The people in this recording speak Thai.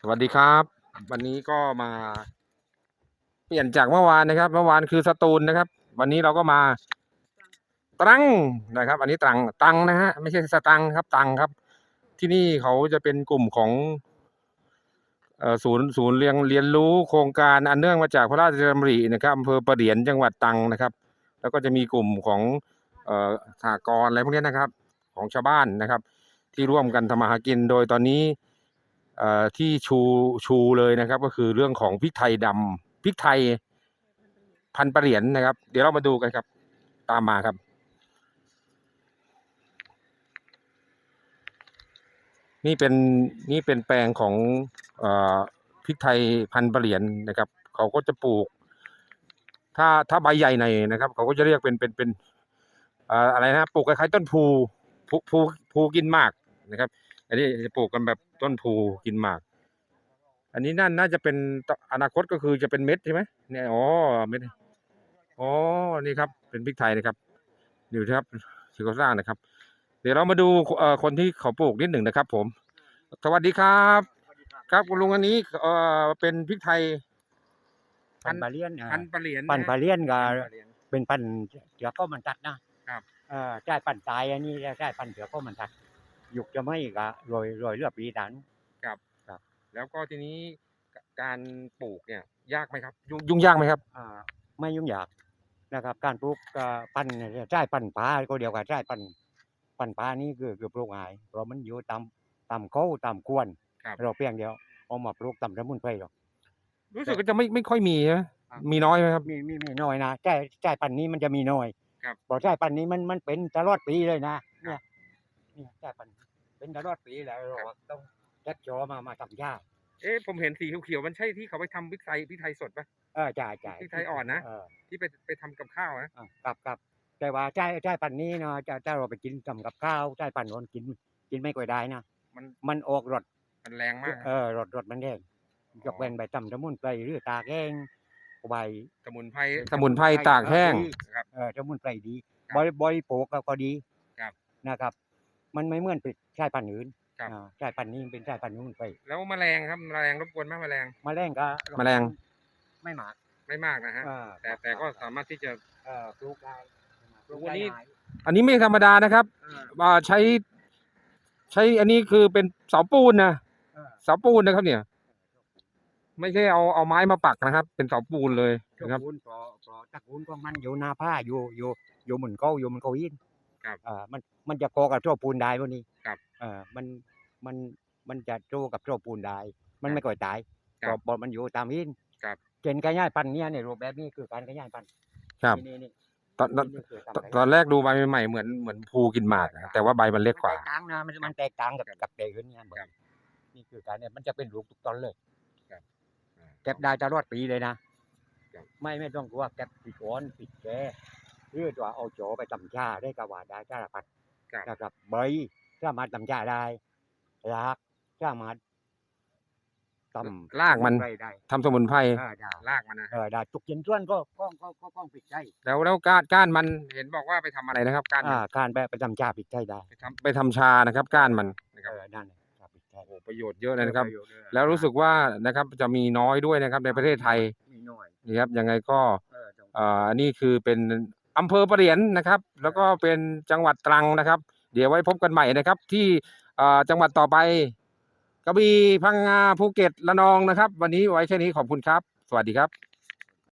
สวัสดีครับ วันนี้ก็มา เปลี่ยนจากเมื่อวานนะครับ เมื่อวานคือสตูลนะครับ วันนี้เราก็มาตรังนะครับ อันนี้ตรังตังนะฮะไม่ใช่สตังครับตังครับ ที่นี่เขาจะเป็นกลุ่มของศูนย์ศูนย์เรียนเรียนรู้โครงการอันเนื่องมาจากพระราชดำรินะครับอำเภอประเดียนจังหวัดตรังนะครับ แล้วก็จะมีกลุ่มของสหกรณ์อะไรพวกนี้นะครับ ของชาวบ้านนะครับ ที่ร่วมกันทำมาหากิน โดยตอนนี้ที่ชูชูเลยนะครับ ก็คือเรื่องของพริกไทยดำพริกไทยพันประเหรียญนะครับ เดี๋ยวเรามาดูกันครับ ตามมาครับนี่เป็นนี่เป็นแปลงของอพริกไทยพันประเหรียญนะครับ เขาก็จะปลูก ถ้าถ้าใบใหญ่ในนะครับ เขาก็จะเรียกเป็นเป็นเป็นอะไรนะปลูกคล้ายๆต้นพูพูพูพูกินมาก นะครับ อันนี้จะปลูกกันแบบต้นพูกินหมาก อันนี้น่าน่าจะเป็นตอนาคตก็คือจะเป็นเม็ดใช่ไหมเนี่ยอ๋อเม็ดอ๋อนี่ครับ เป็นพริกไทยนะครับอยู่ครับที่เขาสร้างนะครับ เดี๋ยวเรามาดูเอ่อคนที่เขาปลูกนิดหนึ่งนะครับ ผม สวัสดีครับ ครับคุณลุงอันนี้เอ่อเป็นพริกไทยปันปลาเลียนอะพันประเหรียญปันปลาเลียนก็พันประเหรียญเป็นปันเสือก็มันตัดนะครับเออใช่ปันตายอันนี้ใช่ปันเสือก็มันตัด ยุกจะไม่ก็โรยโรยเลือปีดันแล้วก็ทีนี้การปลูกเนี่ย ยากไหมครับ ยุ่งยุ่งยากไหมครับอ่าไม่ยุ่งยากนะครับ การปลูกก็ปันเนี่ยใช่ปันปลาก็เดียวกับใช่ปันปันปลานี่คือคือปลูกง่ายเพราะมันอยู่ตามตามเขาตามกวนครับเราเพียงเดียวเอามาปลูกตามสมุนไพรหรอกรู้สึกว่าจะไม่ไม่ค่อยมีนะครับมีน้อยไหมครับ มีมีมีน้อยนะใช่ใช่ปันนี้มันจะมีน้อยครับเพราะใช่ปันนี้มันมันเป็นตลอดปีเลยนะครัเนี่ย บเนี่ยใช่ปันเป็นตลอดปีแล้วเราต้องจัดจอมามาทำยาเอ๊ะผมเห็นสีเขียวๆมันใช่ที่เขาไปทำพริกไทยพริกไทยสดปะเออจ่ายจ่ายพริกไทยอ่อนนะเออที่ไปไปทำกับข้าวนะเออกับกับแต่ว่าใช่ใช่ปันนี้เนาะจะจะเราไปกินทำกับข้าวใช่ปันนนกิน กินไม่ค่อยได้นะมันมันออกรสมันแรงมาก เออรสรสมันแดงยกเว้นใบตำสมุนไพรหรือตากแห้งใบสมุนไพรสมุนไพรตากแห้งครับเออสมุนไพรดีครับบริบริโภคก็ก็ดีครับนะครับ มันไม่เหมือนปิดใช่ปันธุ์อื่นครับ อ่าใช่ปันธุ์นี้เป็นใช่ปันธุ์สมุนไพรแล้วแมลงครับแมลงรบกวนไหมแมลงแมลงก็แมลง ไม่มากไม่มากนะฮะเออแต่แต่ก็สามารถที่จะ เออปลูกได้ปลูกวันนี้ได้หลายอันนี้ไม่ธรรมดานะครับเอออ่าใช้ ใช้อันนี้คือเป็นเสาปูนนะเออเสาปูนนะครับ เนี่ย ไม่ใช่เอาเอาไม้มาปักนะครับ เป็นเสาปูนเลยตระนะครับ กูลปอปอตระกูลของมันอยู่นาผ้าอยู่อยู่อยู่หมุนเก้าอยู่หมุนเก้าอิน ครับอ่ามันมันจะก่อกับโจ้ปูนได้พวกนี้ครับเออมันมันมันจะโจ้กับโจ้ปูนได้ มันครับไม่ก่อยตายคเพรับราะเพราะมันอยู่ตามอินครับ เกณฑ์การย้ายพันธุ์เนี่ยในรูปแบบนี้คือการการย้ายพันธุ์ครับนี่นี่ตอนตอนนี่คือตอนทำได้ตอนแรกดูใบใหม่ๆเหมือนเหมือนภูกินหมากนะแต่ว่าใบมันเล็กกว่า มันแตกต่างนะมันมันแตกต่างกับครับกับเตขึ้นเนี่ยครับนี่คือการเนี่ยมันจะเป็นลูกทุกต้นเลยครับอ่า เก็บได้ตลอดปีเลยนะ ครับ ไม่ไม่ต้องกลัวเก็บปิดก้อนปิดแก่ หรือตัวเอาโจไปตำชาได้กระว่าได้สารพัดครับนะครับใบสามารถตำชาได้รากสามารถตำรากมันได้ได้ทำสมุนไพรเออได้รากมันนะเออได้ทุกชิ้นส่วนก็ก็ก็ก็ก็ปิดใจแล้วแล้วก้านก้านมันเห็นบอกว่าไปทำอะไรนะครับ ก้านมันอ่าการไปไปตำชาปิดใจได้ไปทำไปทำชานะครับ ก้านมันนะคเอรับอนั่นแหละชาปิดใจโอ้โหประโยชน์เยอะเลยนะครับปโยชเยอะแล้วรู้สึกว่านะครับจะมีน้อยด้วยนะครับในประเทศไทยมีหน่อยนี่ครับยังไงก็เออต้องอ่าอันนี้คือเป็น อำเภอประเหรียญนะครับ แล้วก็เป็นจังหวัดตรังนะครับ เดี๋ยวไว้พบกันใหม่นะครับ ที่จังหวัดต่อไปกระบี่พังงาภูเก็ตระนองนะครับ วันนี้ไว้แค่นี้ขอบคุณครับ สวัสดีครับ